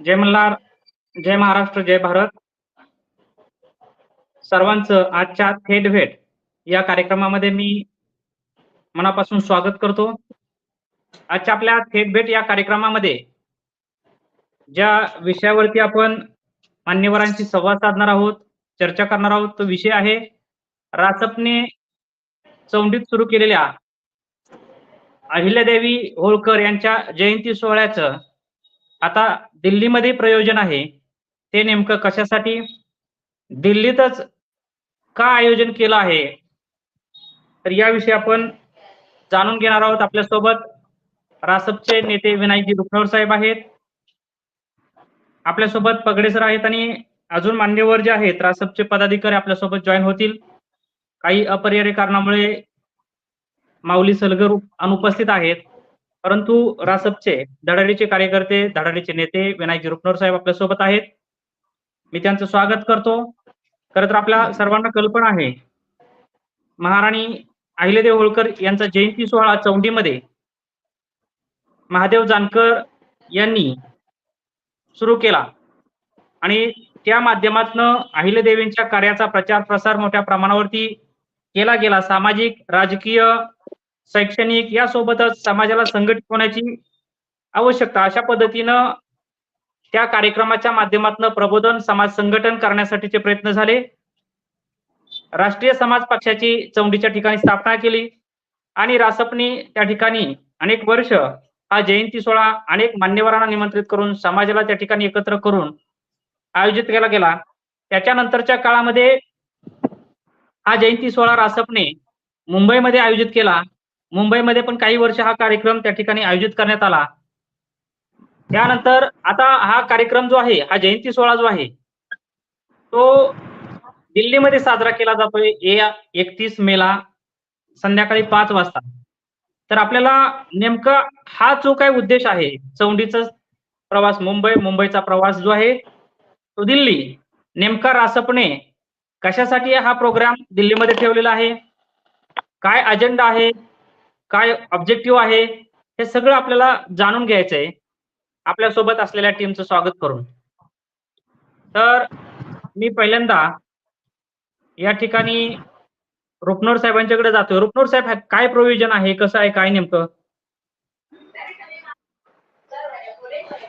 जय मल्हार जय महाराष्ट्र जय भारत. सर्वांचं आजच्या थेट भेट. या कार्यक्रमामध्ये मी मनापासून स्वागत करतो. आजच्या आपल्या थेट भेट या कार्यक्रमामध्ये ज्या विषयावरती आपण मान्यवरांशी संवाद साधणार आहोत चर्चा करणार आहोत तो विषय आहे रासपने चौंडीत सुरू केलेल्या अहिल्यादेवी होळकर यांच्या जयंती सोहळ्याचं आता दिल्लीमध्ये प्रयोजन आहे. ते नेमकं कशासाठी? दिल्लीतच का आयोजन केलं आहे? तर याविषयी आपण जाणून घेणार आहोत आपल्यासोबत. रासपचे नेते विनायकजी रुपनवर साहेब आहेत. आपल्यासोबत पगडे सर आहेत आणि अजून मान्यवर जे आहेत रासपचे पदाधिकारी आपल्यासोबत जॉईन होतील. काही अपरिहार्य कारणामुळे माऊली सलगर अनुपस्थित आहेत. परंतु रासपचे धडाडीचे कार्यकर्ते धडाडीचे नेते विनायक रुपनवर साहेब आपल्यासोबत आहेत. मी त्यांचं स्वागत करतो. खरं तर आपल्या सर्वांना कल्पना आहे. महाराणी अहिलेदेव होळकर यांचा जयंती सोहळा चौंडीमध्ये. महादेव जानकर यांनी सुरू केला. आणि त्या माध्यमातून अहिल्यादेवींच्या कार्याचा प्रचार प्रसार मोठ्या प्रमाणावरती केला गेला. सामाजिक राजकीय शैक्षणिक यासोबतच समाजाला संघटित होण्याची आवश्यकता अशा पद्धतीनं त्या कार्यक्रमाच्या माध्यमातून प्रबोधन समाज संघटन करण्यासाठीचे प्रयत्न झाले. राष्ट्रीय समाज पक्षाची चौंडीच्या ठिकाणी स्थापना केली आणि रासपनी त्या ठिकाणी अनेक वर्ष हा जयंती सोहळा अनेक मान्यवरांना निमंत्रित करून समाजाला त्या ठिकाणी एकत्र करून आयोजित केला गेला. त्याच्यानंतरच्या काळामध्ये हा जयंती सोहळा रासपने मुंबईमध्ये आयोजित केला. मुंबईमध्ये पण काही वर्ष हा कार्यक्रम त्या ठिकाणी आयोजित करण्यात आला. त्यानंतर आता हा कार्यक्रम जो आहे हा जयंती सोहळा जो आहे तो दिल्लीमध्ये साजरा केला जातोय एकतीस मेला संध्याकाळी पाच वाजता. तर आपल्याला नेमका हा जो काय उद्देश आहे चौंडीचा प्रवास मुंबई मुंबईचा प्रवास जो आहे तो दिल्ली नेमका रासपणे कशासाठी हा प्रोग्राम दिल्लीमध्ये ठेवलेला आहे? काय अजेंडा आहे? काय ऑब्जेक्टिव्ह आहे हे सगळं आपल्याला जाणून घ्यायचं आहे आपल्यासोबत असलेल्या टीमचं स्वागत करून. तर मी पहिल्यांदा या ठिकाणी रुपनोर साहेबांच्याकडे जातोय. रुपनोर साहेब काय प्रोव्हिजन आहे कसं आहे काय नेमकं?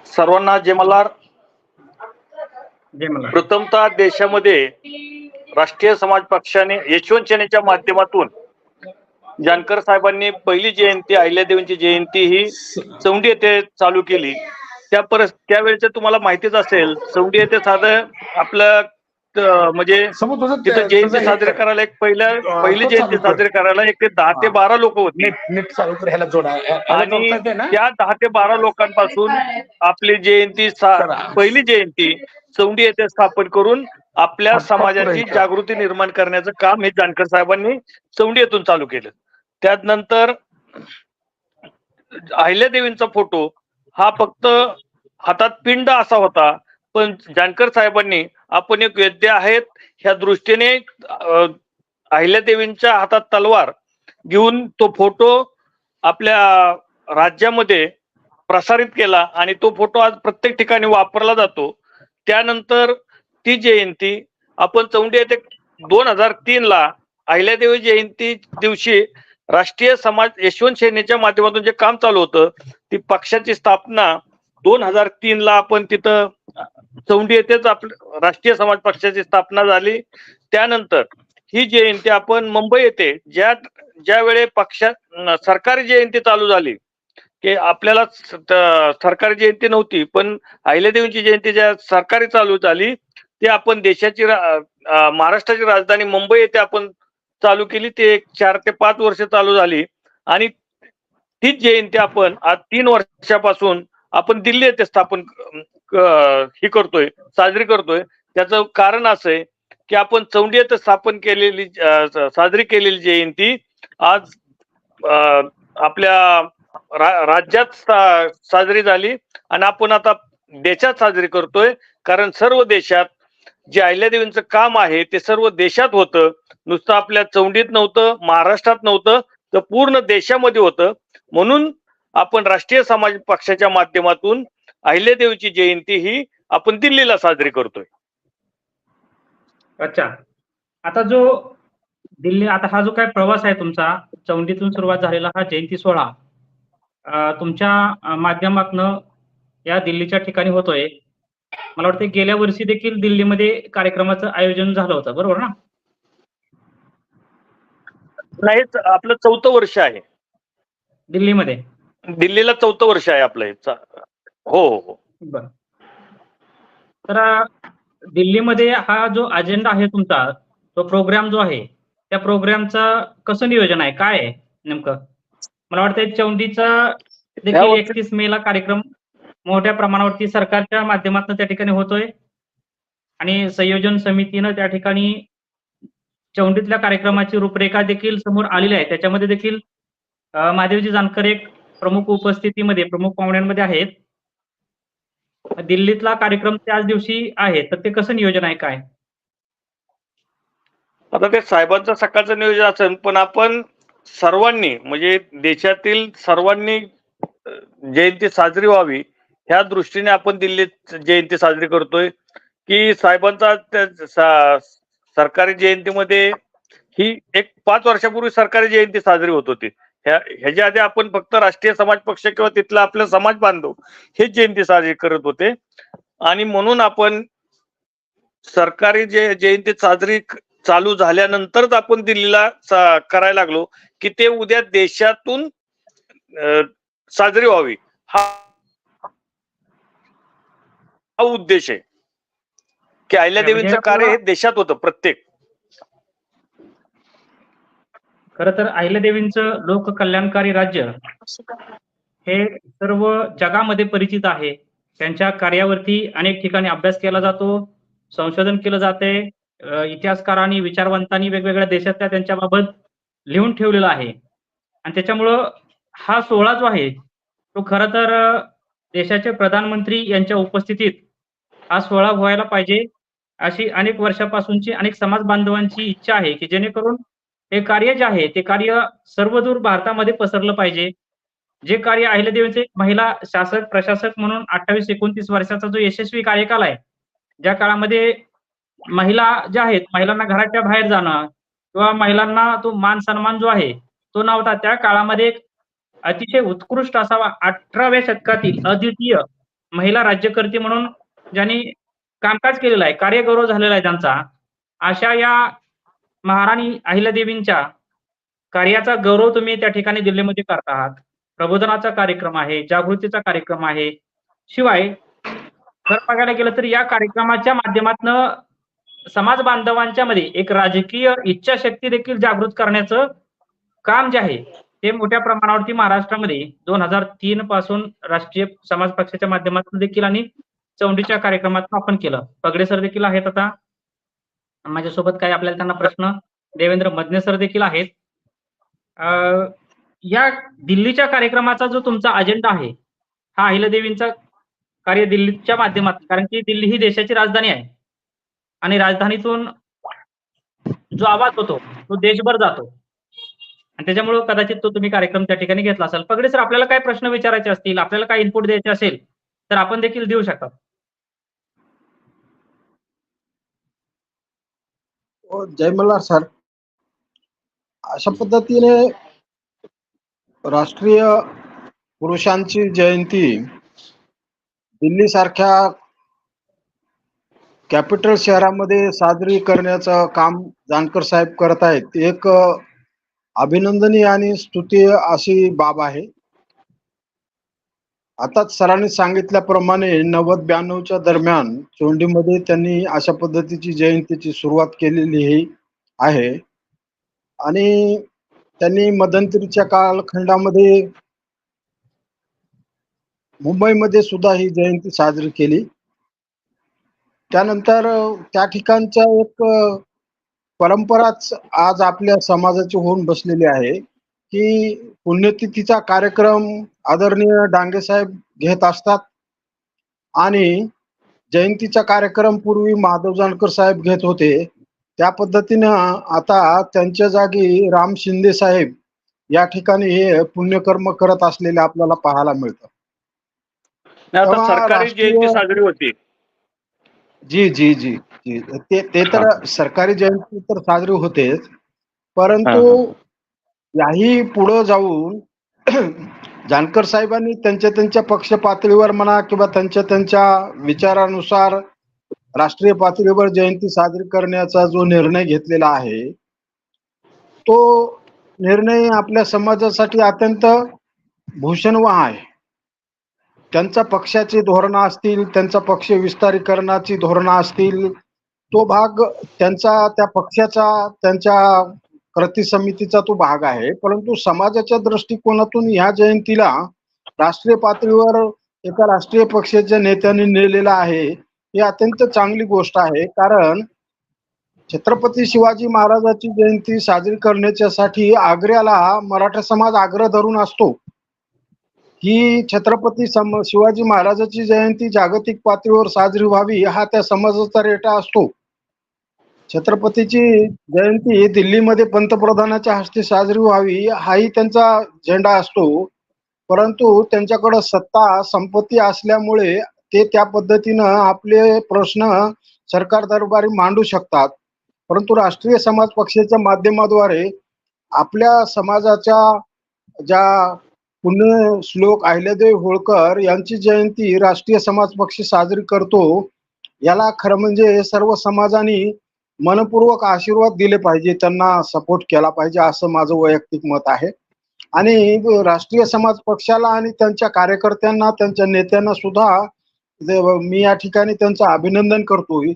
सर्वांना मला प्रथमतः देशामध्ये राष्ट्रीय समाज पक्षाने यशवंत सेनेच्या माध्यमातून जानकर साहेबांनी पहिली जयंती अहिल्यादेवींची जयंती ही चौंडी येथे चालू केली. त्या परस त्यावेळेचं तुम्हाला माहितीच असेल चौंडी येथे साधं आपलं म्हणजे तिथं जयंती साजरी करायला एक पहिल्या पहिली जयंती साजरी करायला एक ते दहा ते बारा लोक होते. आणि त्या दहा ते बारा लोकांपासून आपली जयंती पहिली जयंती चौंडी येथे स्थापन करून आपल्या समाजाची. जागृती निर्माण करण्याचं काम हे जानकर साहेबांनी चौंडी येथून चालू केलं. त्यानंतर अहिल्यादेवींचा फोटो हा फक्त हातात पिंड असा होता पण जानकर साहेबांनी आपण एक वैद्य आहेत. ह्या दृष्टीने अहिल्या अहिल्यादेवींच्या हातात तलवार घेऊन तो फोटो आपल्या राज्यामध्ये प्रसारित केला आणि तो फोटो आज प्रत्येक ठिकाणी वापरला जातो. त्यानंतर ती जयंती आपण चौंडी येथे दोन हजार तीन ला अहिल्यादेवी जयंती दिवशी राष्ट्रीय समाज यशवंत सेनेच्या माध्यमातून जे काम चालू होतं ती पक्षाची स्थापना दोन हजार तीन ला आपण तिथं चौंडी येथेच आपल्या राष्ट्रीय समाज पक्षाची स्थापना झाली. त्यानंतर ही जयंती आपण मुंबई येथे ज्या ज्या वेळे पक्षा सरकारी जयंती चालू झाली की आपल्याला सरकारी जयंती नव्हती पण अहिल्यादेवींची जयंती ज्या सरकारी चालू झाली ती आपण देशाची महाराष्ट्राची राजधानी मुंबई येथे आपण चालू केली ती एक चार ते पाच वर्ष चालू झाली. आणि तीच जयंती आपण आज तीन वर्षापासून आपण दिल्ली येथे स्थापन ही करतोय साजरी करतोय. त्याचं कारण असं आहे की आपण चौंडी येथे स्थापन केलेली साजरी केलेली जयंती आज अं, आपल्या रा- राज्यात साजरी झाली. आणि आपण आता देशात साजरी करतोय कारण सर्व देशात जे अहिल्यादेवींचं काम आहे ते सर्व देशात होतं. नुसतं आपल्या चौंडीत नव्हतं महाराष्ट्रात नव्हतं तर पूर्ण देशामध्ये होतं. म्हणून आपण राष्ट्रीय समाज पक्षाच्या माध्यमातून अहिल्यादेवीची जयंती ही आपण दिल्लीला साजरी करतोय. अच्छा. आता जो दिल्ली आता हा जो काय प्रवास आहे तुमचा चौंडीतून सुरुवात झालेला हा जयंती सोहळा तुमच्या माध्यमातन या दिल्लीच्या ठिकाणी होतोय. मला वाटतं गेल्या वर्षी देखील दिल्लीमध्ये कार्यक्रमाचं आयोजन झालं होतं. बरोबर ना? नाही आपलं चौथं वर्ष आहे. दिल्लीमध्ये? दिल्लीला चौथं वर्ष आहे आपलं हे. हो हो बर. तर दिल्लीमध्ये हा जो अजेंडा आहे तुमचा तो प्रोग्राम जो आहे त्या प्रोग्रामचा कसं नियोजन आहे? काय आहे नेमकं? मला वाटतं चौंडीचा देखील एकतीस मे ला कार्यक्रम मोठ्या प्रमाणावरती सरकारच्या माध्यमातून त्या ठिकाणी होतोय. आणि संयोजन समितीनं त्या ठिकाणी चौंडीतल्या कार्यक्रमाची रूपरेखा देखील समोर आलेली आहे. त्याच्यामध्ये देखील महादेवजी जानकर एक प्रमुख उपस्थितीमध्ये प्रमुख पाहुण्यांमध्ये आहेत. दिल्लीतला कार्यक्रम त्याच दिवशी आहे. तर ते कसं नियोजन आहे काय? आता ते साहेबांचं सकाळचं नियोजन असेल पण आपण सर्वांनी म्हणजे देशातील सर्वांनी जयंती साजरी व्हावी ह्या दृष्टीने आपण दिल्लीत जयंती साजरी करतोय की साहेबांचा सा- सरकारी जयंतीमध्ये ही एक पाच वर्षापूर्वी सरकारी जयंती साजरी होत होती. ह्या ह्याच्या आधी आपण फक्त राष्ट्रीय समाज पक्ष किंवा तिथला आपला समाज बांधव हेच जयंती साजरी करत होते. आणि म्हणून आपण सरकारी जे जयंती साजरी चालू झाल्यानंतरच आपण दिल्लीला करायला लागलो की ते उद्या देशातून साजरी व्हावी. हा हा उद्देश आहे. की अहिल्यादेवींचं कार्य हे देशात होतं प्रत्येक. खरं तर अहिल्यादेवींचं लोककल्याणकारी राज्य हे सर्व जगामध्ये परिचित आहे. त्यांच्या कार्यावरती अनेक ठिकाणी अभ्यास केला जातो संशोधन केलं जाते इतिहासकारांनी विचारवंतांनी वेगवेगळ्या देशातल्या त्यांच्याबाबत लिहून ठेवलेलं आहे. आणि त्याच्यामुळं हा सोहळा जो आहे तो खरं तर देशाचे प्रधानमंत्री यांच्या उपस्थितीत हा सोहळा व्हायला पाहिजे अशी अनेक वर्षापासूनची अनेक समाज बांधवांची इच्छा आहे की जेणेकरून हे कार्य जे आहे ते कार्य सर्वदूर भारतामध्ये पसरलं पाहिजे. जे कार्य अहिल्यादेवीचे महिला शासक प्रशासक म्हणून अठ्ठावीस एकोणतीस वर्षाचा जो यशस्वी कार्यकाल आहे ज्या काळामध्ये महिला ज्या आहेत महिलांना घराच्या बाहेर जाणं किंवा महिलांना तो मान सन्मान जो आहे तो नव्हता. त्या काळामध्ये एक अतिशय उत्कृष्ट असावा अठराव्या शतकातील अद्वितीय महिला राज्यकर्ती म्हणून ज्यांनी कामकाज केलेलं आहे कार्यगौरव झालेला आहे त्यांचा अशा या महाराणी अहिल्यादेवींच्या कार्याचा गौरव तुम्ही त्या ठिकाणी दिल्लीमध्ये करत आहात. प्रबोधनाचा कार्यक्रम आहे जागृतीचा कार्यक्रम आहे. शिवाय खरं बघायला गेलं तर या कार्यक्रमाच्या माध्यमातून समाज बांधवांच्या मध्ये एक राजकीय इच्छाशक्ती देखील जागृत करण्याचं काम जे आहे ते मोठ्या प्रमाणावरती महाराष्ट्रामध्ये दोन हजार तीन पासून राष्ट्रीय समाज पक्षाच्या माध्यमातून देखील आणि चौंडीच्या कार्यक्रमातून आपण केलं. पगडे सर देखील आहेत आता. माझ्यासोबत काही आपल्याला त्यांना प्रश्न. देवेंद्र मदने सर देखील आहेत. या दिल्लीच्या कार्यक्रमाचा जो तुमचा अजेंडा आहे हा अहिल्यादेवींचा कार्य दिल्लीच्या माध्यमात कारण की दिल्ली ही देशाची राजधानी आहे. आणि राजधानीतून जो आवाज होतो तो देशभर जातो. आणि त्याच्यामुळे कदाचित तो तुम्ही कार्यक्रम त्या ठिकाणी घेतला असाल. पगडे सर आपल्याला काय प्रश्न विचारायचे असतील आपल्याला काय इनपुट द्यायचे असेल तर आपण देखील देऊ शकता. हो, जय मल्हार सर. अशा पद्धतीने राष्ट्रीय पुरुषांची जयंती दिल्ली सारख्या कॅपिटल शहरामध्ये साजरी करण्याचं काम जानकर साहेब करत आहेत एक अभिनंदनीय आणि स्तुतीय अशी बाब आहे. आताच सरांनी सांगितल्याप्रमाणे नव्वद ब्याण्णवच्या दरम्यान चोंडीमध्ये त्यांनी अशा पद्धतीची जयंतीची सुरुवात केलेली ही आहे. आणि त्यांनी मध्यंतरीच्या कालखंडामध्ये मुंबईमध्ये सुद्धा ही जयंती साजरी केली. त्यानंतर त्या ठिकाणच्या एक परंपराच आज आपल्या समाजाची होऊन बसलेली आहे. की पुण्यतिथीचा कार्यक्रम आदरणीय डांगे साहेब घेत असतात आणि जयंतीचा कार्यक्रम पूर्वी महादेव जानकर साहेब घेत होते. त्या पद्धतीनं आता त्यांच्या जागी राम शिंदे साहेब या ठिकाणी हे पुण्यकर्म करत असलेले आपल्याला पाहायला मिळतं. सरकारी जयंती साजरी होती. जी जी जी जी. ते ते तर सरकारी जयंती तर साजरी होतेच. परंतु याही पुढं जाऊन जानकर साहेबांनी त्यांच्या त्यांच्या पक्ष पातळीवर म्हणा किंवा त्यांच्या त्यांच्या विचारानुसार राष्ट्रीय पातळीवर जयंती साजरी करण्याचा जो निर्णय घेतलेला आहे तो निर्णय आपल्या समाजासाठी अत्यंत भूषणवाह आहे. त्यांचा पक्षाची धोरणं असतील त्यांचा पक्ष विस्तारीकरणाची धोरणं असतील तो भाग त्यांचा त्या पक्षाचा त्यांच्या कृती समितीचा तो भाग आहे. परंतु समाजाच्या दृष्टिकोनातून ह्या जयंतीला राष्ट्रीय पातळीवर एका राष्ट्रीय पक्षाच्या नेत्यांनी नेलेला आहे ही अत्यंत चांगली गोष्ट आहे. कारण छत्रपती शिवाजी महाराजाची जयंती साजरी करण्याच्यासाठी आग्र्याला मराठा समाज आग्रह धरून असतो. ही छत्रपती सम शिवाजी महाराजाची जयंती जागतिक पातळीवर साजरी व्हावी हा त्या समाजाचा रेटा असतो. छत्रपतीची जयंती दिल्लीमध्ये पंतप्रधानाच्या हस्ते साजरी व्हावी हाही त्यांचा झेंडा असतो. परंतु त्यांच्याकडं सत्ता संपत्ती असल्यामुळे ते त्या पद्धतीनं आपले प्रश्न सरकार दरबारी मांडू शकतात. परंतु राष्ट्रीय समाज पक्षाच्या माध्यमाद्वारे आपल्या समाजाच्या ज्या पुण्य श्लोक अहिल्यादेवी होळकर यांची जयंती राष्ट्रीय समाज पक्ष साजरी करतो याला खरं म्हणजे सर्व समाजाने मनपूर्वक आशीर्वाद दिले पाहिजे त्यांना सपोर्ट केला पाहिजे असं माझं वैयक्तिक मत आहे. आणि राष्ट्रीय समाज पक्षाला आणि त्यांच्या कार्यकर्त्यांना त्यांच्या नेत्यांना सुद्धा मी या ठिकाणी त्यांचं अभिनंदन करतोय.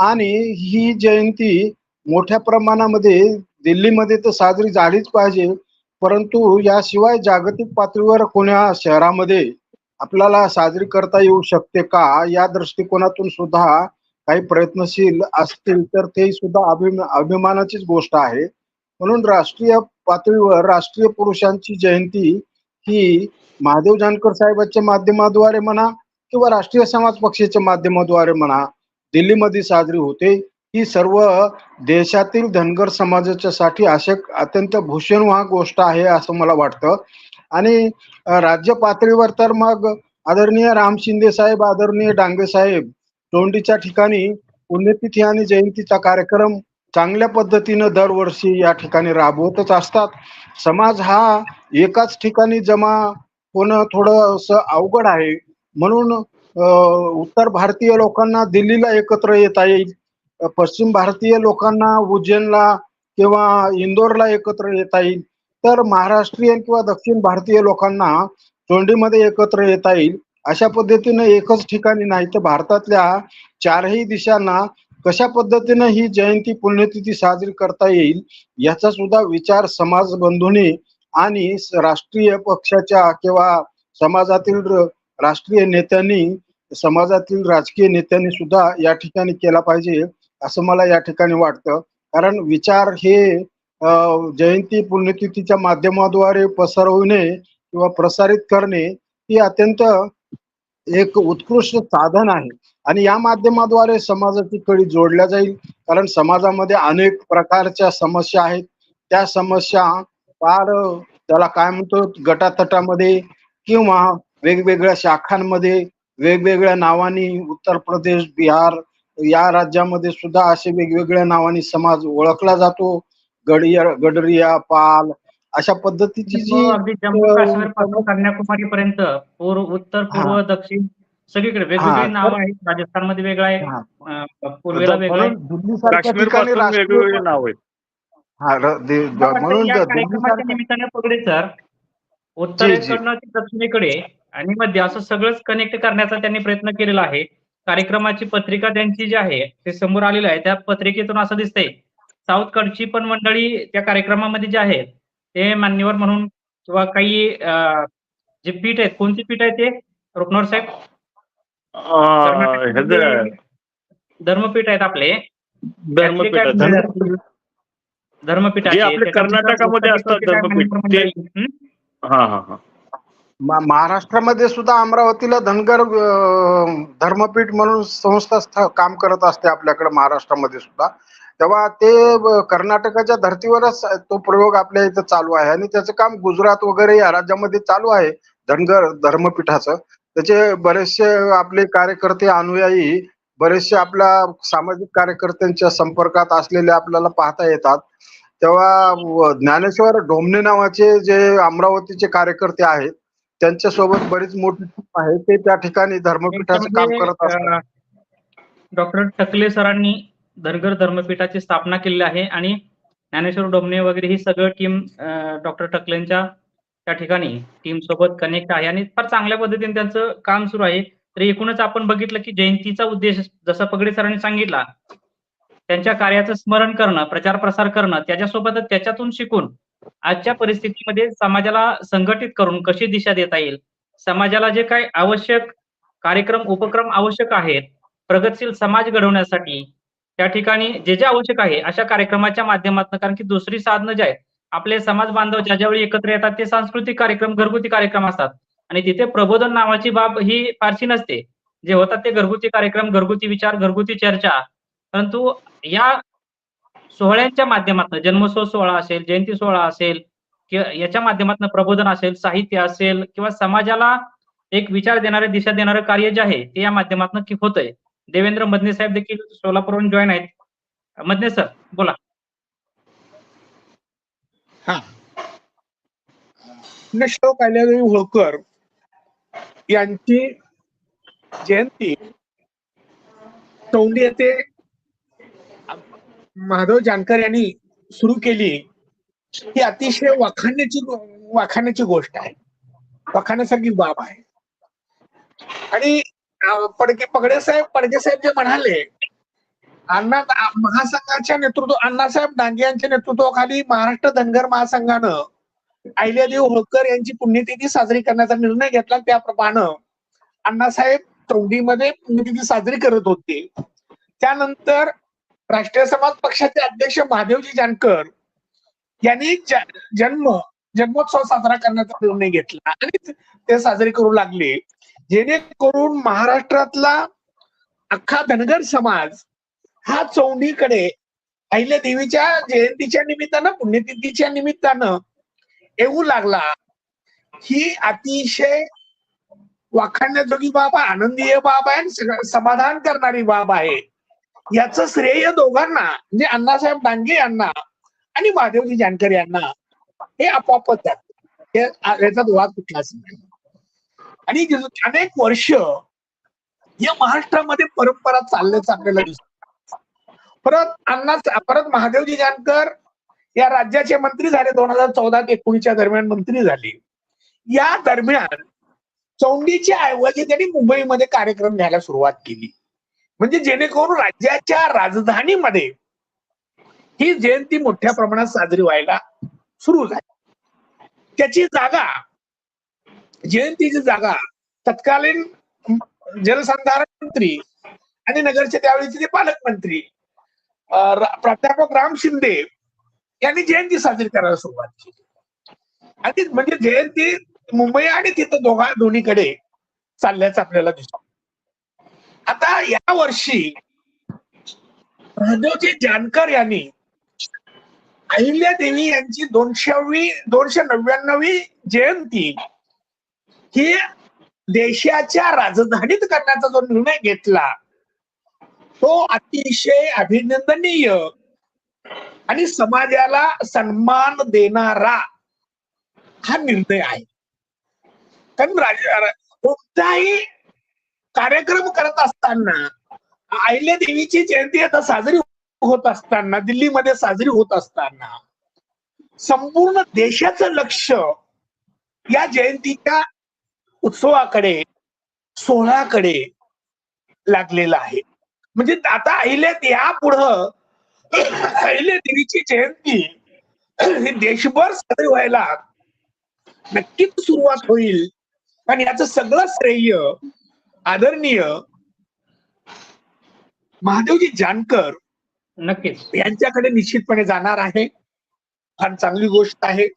आणि ही जयंती मोठ्या प्रमाणामध्ये दिल्लीमध्ये तर साजरी झालीच पाहिजे परंतु याशिवाय जागतिक पातळीवर कोण्या शहरामध्ये आपल्याला साजरी करता येऊ शकते का या दृष्टिकोनातून सुद्धा काही प्रयत्नशील असतील तर ते सुद्धा अभिम अभिमानाचीच गोष्ट आहे. म्हणून राष्ट्रीय पातळीवर राष्ट्रीय पुरुषांची जयंती ही महादेव जानकर साहेबांच्या माध्यमाद्वारे म्हणा किंवा राष्ट्रीय समाज पक्षाच्या माध्यमाद्वारे म्हणा दिल्लीमध्ये साजरी होते. ही सर्व देशातील धनगर समाजाच्या साठी असे अत्यंत भूषणवाह गोष्ट आहे असं मला वाटतं. आणि राज्य पातळीवर तर मग आदरणीय राम शिंदे साहेब आदरणीय डांगे साहेब तोंडीच्या ठिकाणी पुण्यतिथी आणि जयंतीचा कार्यक्रम चांगल्या पद्धतीनं दरवर्षी या ठिकाणी राबवतच असतात. समाज हा एकाच ठिकाणी जमा होणं थोडस अवघड आहे. म्हणून उत्तर भारतीय लोकांना दिल्लीला एकत्र येता येईल. पश्चिम भारतीय लोकांना उज्जैनला किंवा इंदोरला एकत्र येता येईल. तर महाराष्ट्रीयन किंवा दक्षिण भारतीय लोकांना तोंडीमध्ये एकत्र येता येईल. अशा पद्धतीनं एकच ठिकाणी नाही तर भारतातल्या चारही दिशांना कशा पद्धतीनं ही जयंती पुण्यतिथी साजरी करता येईल याचा सुद्धा विचार समाज बंधूंनी आणि राष्ट्रीय पक्षाच्या किंवा समाजातील राष्ट्रीय नेत्यांनी समाजातील राजकीय नेत्यांनी सुद्धा या ठिकाणी केला पाहिजे असं मला या ठिकाणी वाटतं. कारण विचार हे जयंती पुण्यतिथीच्या माध्यमाद्वारे पसरवणे किंवा प्रसारित करणे ही अत्यंत एक उत्कृष्ट साधन आहे. आणि या माध्यमाद्वारे समाजाची कडी जोडल्या जाईल. कारण समाजामध्ये अनेक प्रकारच्या समस्या आहेत. त्या समस्या फार त्याला काय म्हणतो गटातटामध्ये किंवा वेगवेगळ्या शाखांमध्ये वेगवेगळ्या नावानी उत्तर प्रदेश बिहार या राज्यामध्ये सुद्धा असे वेगवेगळ्या नावानी समाज ओळखला जातो. गडिया गडरिया पाल अशा पद्धतीची जी अगदी जम्मू काश्मीरपासून कन्याकुमारी पर्यंत पूर्व उत्तर पूर्व दक्षिण सगळीकडे हा, वेगवेगळी नाव आहेत. राजस्थानमध्ये वेगळं आहे हा. पूर्वेला वेगळं आहे म्हणून नाव आहेत. हा, म्हणून निमित्ताने पगडे सर उत्तरेकडनं ते दक्षिणेकडे आणि मध्ये असं सगळंच कनेक्ट करण्याचा त्यांनी प्रयत्न केलेला आहे. कार्यक्रमाची पत्रिका त्यांची जी आहे ते समोर आलेली आहे. त्या पत्रिकेतून असं दिसतंय साऊथ कडची पण मंडळी त्या कार्यक्रमामध्ये जे आहेत ते मान्यवर म्हणून किंवा काही जे पीठ आहेत कोणती पीठ आहे ते? रुपनोर साहेब? धर्मपीठ आहेत आपले धर्मपीठाचं त्यातले काय धर्मपीठाचे जे आपले कर्नाटकामध्ये असतात धर्मपीठ, हं? हा हा हा. महाराष्ट्रामध्ये सुद्धा अमरावतीला धनगर धर्मपीठ म्हणून संस्था स्थ- काम करत असते आपल्याकडे महाराष्ट्रामध्ये सुद्धा. तेव्हा ते कर्नाटकाच्या धर्तीवरच तो प्रयोग आपल्या इथं चालू आहे. आणि त्याचं काम गुजरात वगैरे या राज्यामध्ये चालू आहे धनगर धर्मपीठाचं. त्याचे बरेचसे आपले कार्यकर्ते अनुयायी बरेचसे आपल्या सामाजिक कार्यकर्त्यांच्या संपर्कात असलेले आपल्याला पाहता येतात. तेव्हा ज्ञानेश्वर ढोमणे नावाचे जे अमरावतीचे कार्यकर्ते आहेत त्यांच्यासोबत बरीच मोठी टीम आहे. ते त्या ठिकाणी धर्मपीठाचं काम करत असतात. डॉक्टर टकले सरांनी धनगर धर्मपीठाची स्थापना केलेली आहे आणि ज्ञानेश्वर डोमणे वगैरे ही सगळं टीम डॉक्टर टकलेंच्या त्या ठिकाणी टीम सोबत कनेक्ट आहे आणि फार चांगल्या पद्धतीने त्यांचं काम सुरू आहे. तर एकूणच आपण बघितलं की जयंतीचा उद्देश जसा पगडे सरांनी सांगितला त्यांच्या कार्याचं स्मरण करणं प्रचार प्रसार करणं त्याच्यासोबतच त्याच्यातून शिकून आजच्या परिस्थितीमध्ये समाजाला संघटित करून कशी दिशा देता येईल समाजाला जे काय आवश्यक कार्यक्रम उपक्रम आवश्यक आहेत प्रगतशील समाज घडवण्यासाठी त्या ठिकाणी जे जे आवश्यक आहे अशा कार्यक्रमाच्या माध्यमातून कारण की दुसरी साधनं जे आहेत आपले समाज बांधव ज्या ज्यावेळी एकत्र येतात ते सांस्कृतिक कार्यक्रम घरगुती कार्यक्रम असतात. आणि तिथे प्रबोधन नावाची बाब ही फारशी नसते. जे होतात ते घरगुती कार्यक्रम घरगुती विचार घरगुती चर्चा. परंतु या सोहळ्यांच्या माध्यमातून जन्मोत्सव सोहळा असेल जयंती सोहळा असेल किंवा याच्या माध्यमातून प्रबोधन असेल साहित्य असेल किंवा समाजाला एक विचार देणारे दिशा देणारं कार्य जे आहे ते या माध्यमातून होत होतंय. देवेंद्र मदने साहेब देखील सोलापूरहून जॉईन आहेत. मदने सर बोला. हा. श्लोक अहिल्यादेवी होळकर यांची जयंती चौंडी येथे माधव जानकर यांनी सुरू केली. ही अतिशय वाखाण्याची वाखाण्याची गोष्ट आहे. वाखाण्यासारखी बाब आहे. आणि पडके पगडे साहेब पडके साहेब जे म्हणाले अण्णा महासंघाच्या नेतृत्व अण्णासाहेब डांगे यांच्या नेतृत्वाखाली महाराष्ट्र धनगर महासंघानं अहिल्यादेवी होळकर यांची पुण्यतिथी साजरी करण्याचा निर्णय घेतला. त्याप्रमाणे अण्णासाहेब चौंडीमध्ये पुण्यतिथी साजरी करत होते. त्यानंतर राष्ट्रीय समाज पक्षाचे अध्यक्ष महादेवजी जानकर यांनी जन्म जन्मोत्सव साजरा करण्याचा निर्णय घेतला आणि ते साजरे करू लागले. जेणेकरून महाराष्ट्रातला अख्खा धनगर समाज हा चौंडीकडे अहिल्या देवीच्या जयंतीच्या निमित्तानं पुण्यतिथीच्या निमित्तानं येऊ लागला. ही अतिशय वाखाणण्याजोगी बाब आहे आनंदीय बाब आहे आणि समाधान करणारी बाब आहे. याच श्रेय दोघांना म्हणजे अण्णासाहेब डांगे यांना आणि महादेवजी जानकर यांना हे आपोआपच जात याच्यात वाद कुठलाच नाही. आणि अनेक वर्ष या महाराष्ट्रामध्ये परंपरा चालल्या आपल्याला दिसत परत अण्णा परत महादेवजी जानकर या राज्याचे मंत्री झाले. दोन हजार चौदा ते एकोणीसच्या दरम्यान मंत्री झाले. या दरम्यान चौंडीच्या ऐवजी त्यांनी मुंबईमध्ये कार्यक्रम घ्यायला सुरुवात केली. म्हणजे जेणेकरून राज्याच्या राजधानीमध्ये ही जयंती मोठ्या प्रमाणात साजरी व्हायला सुरू झाली. त्याची जागा जयंतीची जागा तत्कालीन जलसंधारण मंत्री आणि नगरचे त्यावेळेचे ते पालकमंत्री प्राध्यापक राम शिंदे यांनी जयंती साजरी करायला सुरुवात केली. आणि म्हणजे जयंती मुंबई आणि तिथं दोघा दोन्हीकडे चालल्याचं आपल्याला दिसतो. आता या वर्षी महादेवजी जानकर यांनी अहिल्या देवी यांची दोनशेवी दोनशे नव्याण्णवी जयंती हे देशाच्या राजधानीत करण्याचा जो निर्णय घेतला तो अतिशय अभिनंदनीय. आणि समाजाला सन्मान देणारा हा निर्णय आहे. कारण राज- कोणताही कार्यक्रम करत असताना अहिल्या देवीची जयंती आता साजरी होत असताना दिल्लीमध्ये साजरी होत असताना संपूर्ण देशाचं लक्ष या जयंतीच्या उत्सवाकडे सोहळ्याकडे लागलेलं आहे. म्हणजे आता अहिल्या यापुढं अहिल्या देवीची जयंती ही देशभर साजरी व्हायला नक्कीच सुरुवात होईल. आणि याचं सगळं श्रेय आदरणीय महादेवजी जानकर नक्कीच. यांच्याकडे निश्चितपणे जाणार आहे. फार चांगली गोष्ट आहे.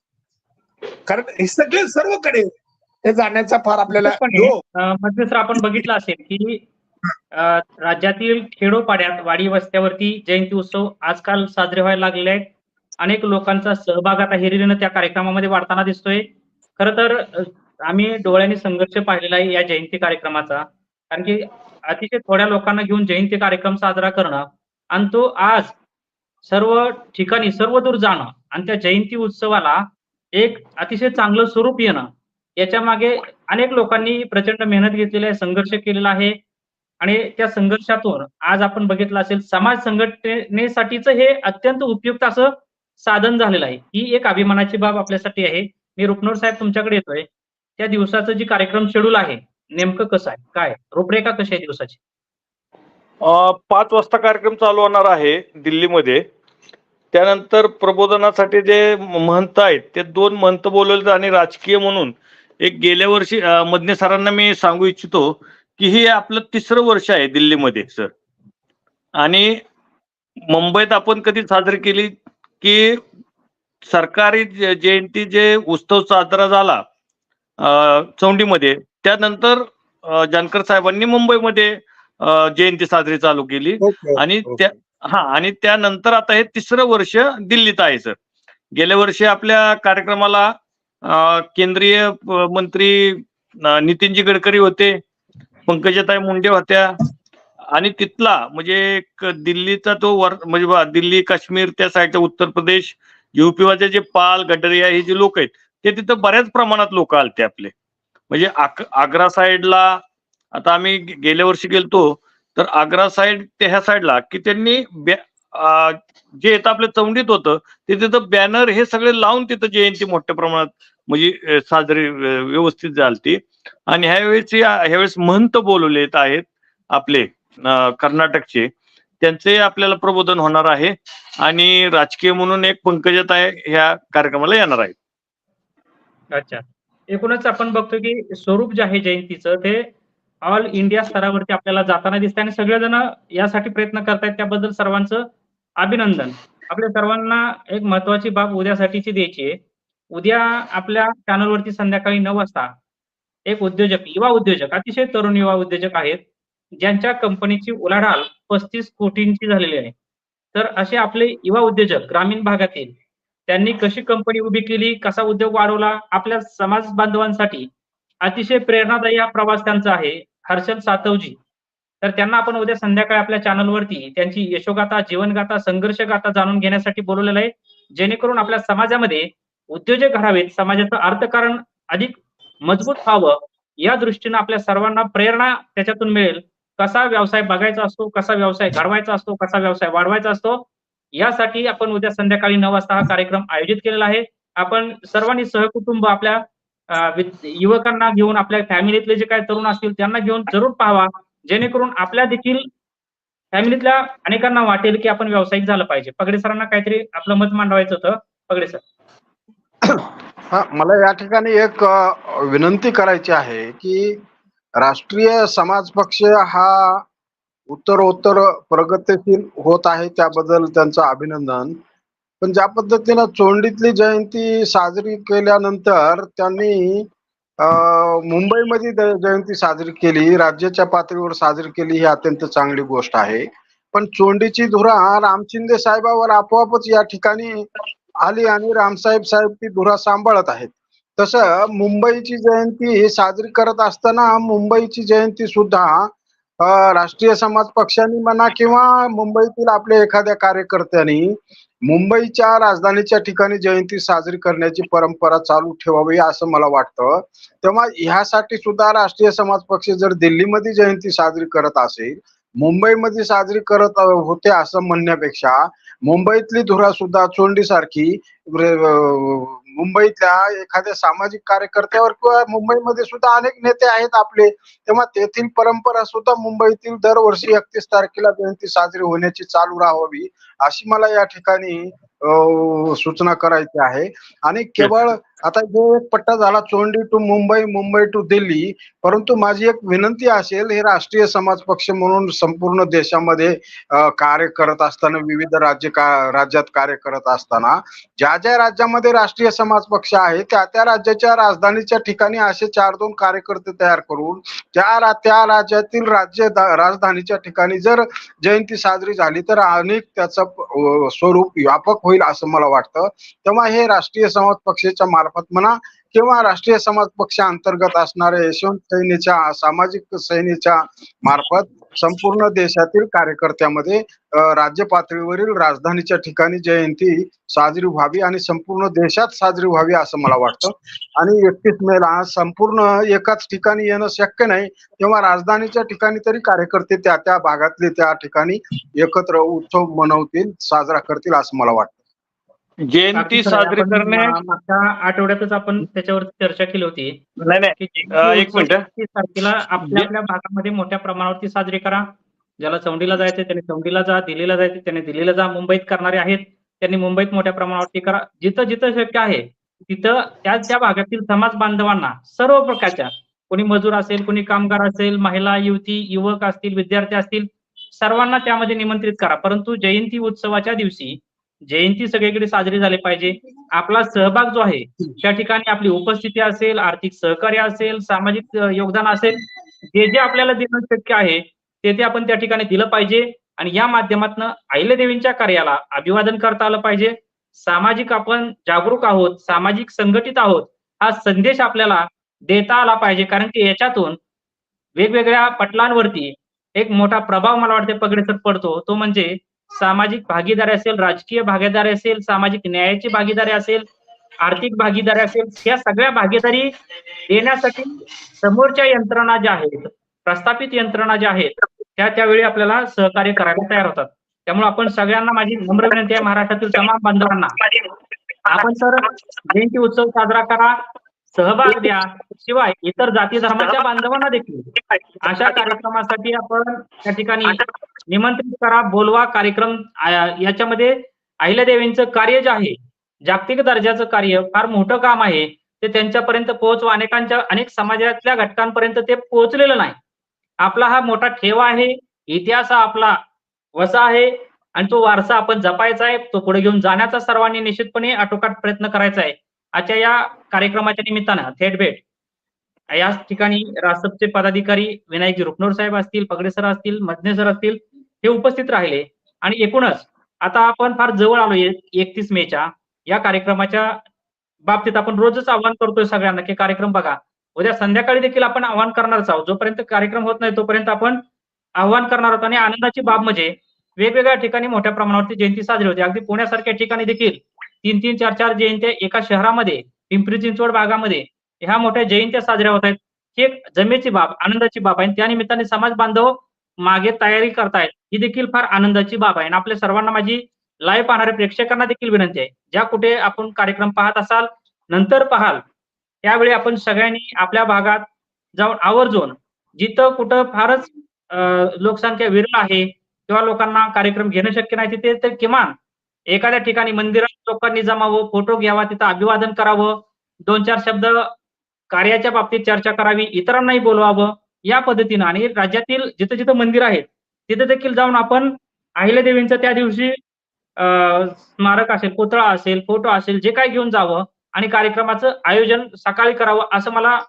कारण हे सगळे सर्वकडे हे जाण्याचा फार आपल्याला निश्चितपणे, योग अं, मधले सर आपण बघितलं असेल की राज्यातील खेडोपाड्यात वाडी वस्त्यावरती जयंती उत्सव आजकाल साजरे व्हायला लागले आहेत. अनेक लोकांचा सहभाग आता हिरिरीनं त्या कार्यक्रमामध्ये वाढताना दिसतोय. खर तर आम्ही डोळ्यांनी संघर्ष पाहिलेला आहे या जयंती कार्यक्रमाचा. कारण की अतिशय थोड्या लोकांना घेऊन जयंती कार्यक्रम साजरा करणं आणि तो आज सर्व ठिकाणी सर्वदूर जाणं आणि त्या जयंती उत्सवाला एक अतिशय चांगलं स्वरूप येणं याच्या मागे अनेक लोकांनी प्रचंड मेहनत घेतलेली आहे संघर्ष केलेला आहे. आणि त्या संघर्षातून आज आपण बघितलं असेल समाज संघटनेसाठीच हे अत्यंत उपयुक्त असं साधन झालेलं आहे. ही एक अभिमानाची बाब आपल्यासाठी आहे. मी रुपनोर साहेब तुमच्याकडे येतोय. त्या दिवसाचं जी कार्यक्रम शेड्यूल आहे नेमकं कसं आहे? काय? रूपरेखा कशी आहे दिवसाची? पाच वाजता कार्यक्रम चालू होणार आहे दिल्लीमध्ये. त्यानंतर प्रबोधनासाठी जे महंत आहेत ते दोन महंत बोलवले आणि राजकीय म्हणून एक गेल्या वर्षी अं, मदने सरांना मी सांगू इच्छितो की हे आपलं तिसरं वर्ष आहे दिल्लीमध्ये सर. आणि मुंबईत आपण कधी साजरी केली की सरकारी जयंती जे उत्सव साजरा झाला चौंडीमध्ये त्यानंतर जानकर साहेबांनी मुंबईमध्ये जयंती साजरी चालू केली. आणि. त्या हा आणि त्यानंतर आता हे तिसरं वर्ष दिल्लीत आहे सर. गेल्या वर्षी आपल्या कार्यक्रमाला केंद्रीय मंत्री नितीनजी गडकरी होते पंकजाताई मुंडे होत्या आणि तिथला म्हणजे दिल्लीचा तो वर म्हणजे दिल्ली काश्मीर त्या साईडचा उत्तर प्रदेश युपीवाचे जे पाल गडरिया हे जे लोक आहेत ते तिथं बऱ्याच प्रमाणात लोक आलते आपले. म्हणजे आग्रा साईडला आता आम्ही गेल्या वर्षी गेलतो तर आग्रा साईड त्या ह्या साईडला की त्यांनी जे येतं आपल्या चौंडीत होतं ते तिथं बॅनर हे सगळे लावून तिथं जयंती मोठ्या प्रमाणात म्हणजे साजरी व्यवस्थित झालती. आणि ह्यावेळेस ह्यावेळेस महंत बोलवले आहेत आपले कर्नाटकचे. त्यांचे आपल्याला प्रबोधन होणार आहे. आणि राजकीय म्हणून एक पंकजत आहे ह्या कार्यक्रमाला येणार आहे अच्छा. एकूणच आपण बघतो की स्वरूप जे आहे जयंतीचं ते ऑल इंडिया स्तरावरती आपल्याला जाताना दिसतंय आणि सगळेजण यासाठी प्रयत्न करतायत. त्याबद्दल सर्वांचं अभिनंदन. आपल्या सर्वांना एक महत्वाची बाब उद्यासाठीची द्यायची आहे. उद्या आपल्या चॅनलवरती संध्याकाळी नऊ वाजता एक उद्योजक युवा उद्योजक अतिशय तरुण युवा उद्योजक आहेत. ज्यांच्या कंपनीची उलाढाल पस्तीस कोटींची झालेली आहे. तर असे आपले युवा उद्योजक ग्रामीण भागातील त्यांनी कशी कंपनी उभी केली कसा उद्योग वाढवला आपल्या समाज बांधवांसाठी अतिशय प्रेरणादायी हा प्रवास त्यांचा आहे. हर्षल सातवजी तर त्यांना आपण उद्या संध्याकाळी आपल्या चॅनलवरती त्यांची यशोगाथा जीवनगाथा संघर्षगाथा जाणून घेण्यासाठी बोलवलेलं आहे. जेणेकरून आपल्या समाजामध्ये उद्योजक घडावेत समाजाचं अर्थकारण अधिक मजबूत व्हावं या दृष्टीनं आपल्या सर्वांना प्रेरणा त्याच्यातून मिळेल. कसा व्यवसाय बघायचा असतो कसा व्यवसाय घडवायचा असतो कसा व्यवसाय वाढवायचा असतो यासाठी आपण उद्या संध्याकाळी नऊ वाजता हा कार्यक्रम आयोजित केलेला आहे. आपण सर्वांनी सहकुटुंब आपल्या युवकांना घेऊन आपल्या फॅमिलीतले जे काही तरुण असतील त्यांना घेऊन जरूर पाहावा. जेणेकरून आपल्या देखील फॅमिलीतल्या अनेकांना वाटेल की आपण व्यावसायिक झालं पाहिजे. पगडे सरांना काहीतरी आपलं मत मांडवायचं होतं. पगडे सर. हा मला या ठिकाणी एक विनंती करायची आहे की राष्ट्रीय समाज पक्ष हा उत्तरोत्तर प्रगतीशील होत आहे त्याबद्दल त्यांचं अभिनंदन. पण ज्या पद्धतीनं चोंडीतली जयंती साजरी केल्यानंतर त्यांनी मुंबईमध्ये जयंती साजरी केली राज्याच्या पातळीवर साजरी केली ही अत्यंत चांगली गोष्ट आहे. पण चोंडीची धुरा राम शिंदे साहेबावर आपोआपच या ठिकाणी आली आणि रामसाहेब साहेब ती धुरा सांभाळत आहेत. तसं मुंबईची जयंती साजरी करत असताना मुंबईची जयंती सुद्धा राष्ट्रीय समाज पक्षाने म्हणा किंवा मुंबईतील आपल्या एखाद्या कार्यकर्त्यांनी मुंबईच्या राजधानीच्या ठिकाणी जयंती साजरी करण्याची परंपरा चालू ठेवावी असं मला वाटतं. तेव्हा ह्यासाठी सुद्धा राष्ट्रीय समाज पक्ष जर दिल्लीमध्ये जयंती साजरी करत असेल मुंबईमध्ये साजरी करत होते असं म्हणण्यापेक्षा मुंबईतली धुरा सुद्धा चोंडीसारखी मुंबईतल्या एखाद्या सामाजिक कार्यकर्त्यावर किंवा मुंबईमध्ये सुद्धा अनेक नेते आहेत आपले तेव्हा तेथील परंपरा सुद्धा मुंबईतील दरवर्षी एकतीस तारखेला जयंती साजरी होण्याची चालू राहावी अशी मला या ठिकाणी सूचना करायची आहे. आणि केवळ आता जो एक पट्टा झाला चोंडी टू मुंबई मुंबई टू दिल्ली परंतु माझी एक विनंती असेल हे राष्ट्रीय समाज पक्ष म्हणून संपूर्ण देशामध्ये कार्य करत असताना विविध राज्य का राज्यात कार्य करत असताना ज्या ज्या राज्यामध्ये राष्ट्रीय समाज पक्ष आहे त्या त्या राज्याच्या राजधानीच्या ठिकाणी असे चार दोन कार्यकर्ते तयार करून त्या त्या राज्यातील राज्य राजधानीच्या ठिकाणी जर जयंती साजरी झाली तर अनेक त्याचं स्वरूप व्यापक होईल असं मला वाटतं. तेव्हा हे राष्ट्रीय समाज पक्षाच्या मार्फत म्हणा किंवा राष्ट्रीय समाज पक्ष अंतर्गत असणाऱ्या यशवंत सैनीच्या सामाजिक सैनीच्या मार्फत संपूर्ण देशातील कार्यकर्त्यामध्ये राज्य पातळीवरील राजधानीच्या ठिकाणी जयंती साजरी व्हावी आणि संपूर्ण देशात साजरी व्हावी असं मला वाटतं. आणि एकतीस मेला संपूर्ण एकाच ठिकाणी येणं शक्य नाही तेव्हा राजधानीच्या ठिकाणी तरी कार्यकर्ते त्या त्या भागातले त्या ठिकाणी एकत्र उत्सव मनवतील साजरा करतील असं मला वाटतं. जयंती साजरी करणे मागच्या आठवड्यातच आपण त्याच्यावर चर्चा केली होती. नाही नाही. एक मिनिट. तारखेला आपल्या आपल्या भागामध्ये मोठ्या प्रमाणावरती साजरी करा. ज्याला चौंडीला जायचं त्यांनी चौंडीला जा दिल्लीला जायचं त्यांनी दिल्लीला जा मुंबईत करणारे आहेत त्यांनी मुंबईत मोठ्या प्रमाणावरती करा. जिथं जिथं शक्य आहे तिथं त्या त्या भागातील समाज बांधवांना सर्व प्रकारच्या कोणी मजूर असेल कोणी कामगार असेल महिला युवती युवक असतील विद्यार्थी असतील सर्वांना त्यामध्ये निमंत्रित करा. परंतु जयंती उत्सवाच्या दिवशी जयंती सगळीकडे साजरी झाली पाहिजे. आपला सहभाग जो आहे त्या ठिकाणी आपली उपस्थिती असेल आर्थिक सहकार्य असेल सामाजिक योगदान असेल जे जे आपल्याला देणं शक्य आहे ते ते आपण त्या ठिकाणी दिलं पाहिजे. आणि या माध्यमातून अहिल्यादेवींच्या कार्याला अभिवादन करता आलं पाहिजे. सामाजिक आपण जागरूक आहोत सामाजिक संघटित आहोत हा संदेश आपल्याला देता आला पाहिजे. कारण की याच्यातून वेगवेगळ्या पटलांवरती एक मोठा प्रभाव मला वाटते पगडेसर पडतो. तो म्हणजे सामाजिक भागीदारी असेल राजकीय भागीदारी असेल सामाजिक न्यायाची भागीदारी असेल आर्थिक भागीदारी असेल या सगळ्या भागीदारी देण्यासाठी समोरच्या यंत्रणा ज्या आहेत प्रस्थापित यंत्रणा ज्या आहेत त्या त्यावेळी आपल्याला सहकार्य करायला तयार होतात. त्यामुळे आपण सगळ्यांना माझी नम्र विनंती आहे महाराष्ट्रातील तमाम बांधवांना आपण सर जयंती उत्सव साजरा करा सहभाग द्या शिवाय इतर जाती धर्माच्या बांधवांना देखील. अशा कार्यक्रमासाठी आपण त्या ठिकाणी निमंत्रित करा बोलवा कार्यक्रम याच्यामध्ये अहिल्यादेवींचं कार्य जे आहे जागतिक दर्जाचं कार्य फार मोठं काम आहे. ते त्यांच्यापर्यंत पोहोचवा. अनेकांच्या अनेक समाजातल्या घटकांपर्यंत ते पोहोचलेलं नाही. आपला हा मोठा ठेवा आहे. इतिहास हा आपला वसा आहे. आणि तो वारसा आपण जपायचा आहे. तो पुढे घेऊन जाण्याचा सर्वांनी निश्चितपणे आटोकाट प्रयत्न करायचा आहे. आजच्या या कार्यक्रमाच्या निमित्तानं थेट भेट. याच ठिकाणी रासपचे पदाधिकारी विनायकजी रुपनोर साहेब असतील पगडे सर असतील मधने सर असतील हे उपस्थित राहिले. आणि एकूणच आता आपण फार जवळ आलोय एकतीस मेच्या या कार्यक्रमाच्या बाबतीत आपण रोजच आव्हान करतोय सगळ्यांना की कार्यक्रम बघा. उद्या संध्याकाळी देखील आपण आव्हान करणारच आहोत. जोपर्यंत कार्यक्रम होत नाही तोपर्यंत आपण आव्हान करणार आहोत. आणि आनंदाची बाब म्हणजे वेगवेगळ्या ठिकाणी मोठ्या प्रमाणावरती जयंती साजरी होते. अगदी पुण्यासारख्या ठिकाणी देखील तीन तीन चार चार जयंत्या एका शहरामध्ये पिंपरी चिंचवड भागामध्ये ह्या मोठ्या जयंत्या साजऱ्या होत आहेत. ही एक जमेची बाब आनंदाची बाब आहे. आणि त्या निमित्ताने समाज बांधव मागे तयारी करतायत ही देखील फार आनंदाची बाब आहे. आणि आपल्या सर्वांना माझी लाईव्ह पाहणाऱ्या प्रेक्षकांना देखील विनंती आहे. ज्या कुठे आपण कार्यक्रम पाहत असाल नंतर पाहाल त्यावेळी आपण सगळ्यांनी आपल्या भागात जाऊन आवर्जून जिथं कुठं फारच लोकसंख्या विरळ आहे किंवा लोकांना कार्यक्रम घेणं शक्य नाही तिथे तर किमान एखाद्या ठिकाणी मंदिरात लोकांनी जमावं फोटो घ्यावा तिथं अभिवादन करावं दोन चार शब्द कार्याच्या बाबतीत चर्चा करावी इतरांनाही बोलवावं या पद्धतीनं आणि राज्यातील जिथं जिथं मंदिर आहेत तिथे देखील जाऊन आपण अहिल्यादेवींचं त्या दिवशी स्मारक असेल पुतळा असेल फोटो असेल जे काय घेऊन जावं आणि कार्यक्रमाचं आयोजन सकाळी करावं असं मला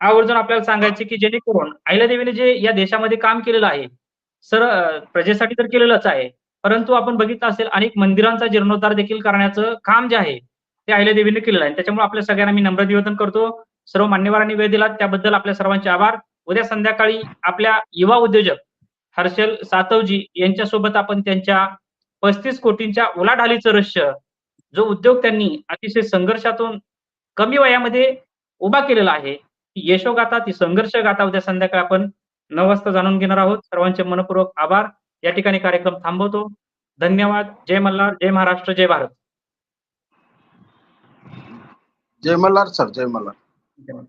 आवर्जून आपल्याला सांगायचे की जेणेकरून अहिल्यादेवीने जे या देशामध्ये काम केलेलं आहे सर प्रजेसाठी तर केलेलंच आहे परंतु आपण बघितलं असेल अनेक मंदिरांचा जीर्णोद्धार देखील करण्याचं काम जे आहे ते अहिल्यादेवीने केलेलं आहे. त्याच्यामुळे आपल्या सगळ्यांना मी नम्र निवेदन करतो. सर्व मान्यवरांनी वेळ दिला त्याबद्दल आपल्या सर्वांचे आभार. उद्या संध्याकाळी आपल्या युवा उद्योजक हर्षल सातवजी यांच्यासोबत आपण त्यांच्या पस्तीस कोटींच्या उलाढालीचं रहस्य जो उद्योग त्यांनी अतिशय संघर्षातून कमी वयामध्ये उभा केलेला आहे ती यशोगाथा ती संघर्ष गाथा उद्या संध्याकाळी आपण नऊ वाजता जाणून घेणार आहोत. सर्वांचे मनपूर्वक आभार. या ठिकाणी कार्यक्रम थांबवतो. धन्यवाद. जय मल्हार. जय महाराष्ट्र. जय भारत. जय मल्हार सर. जय मल्हार.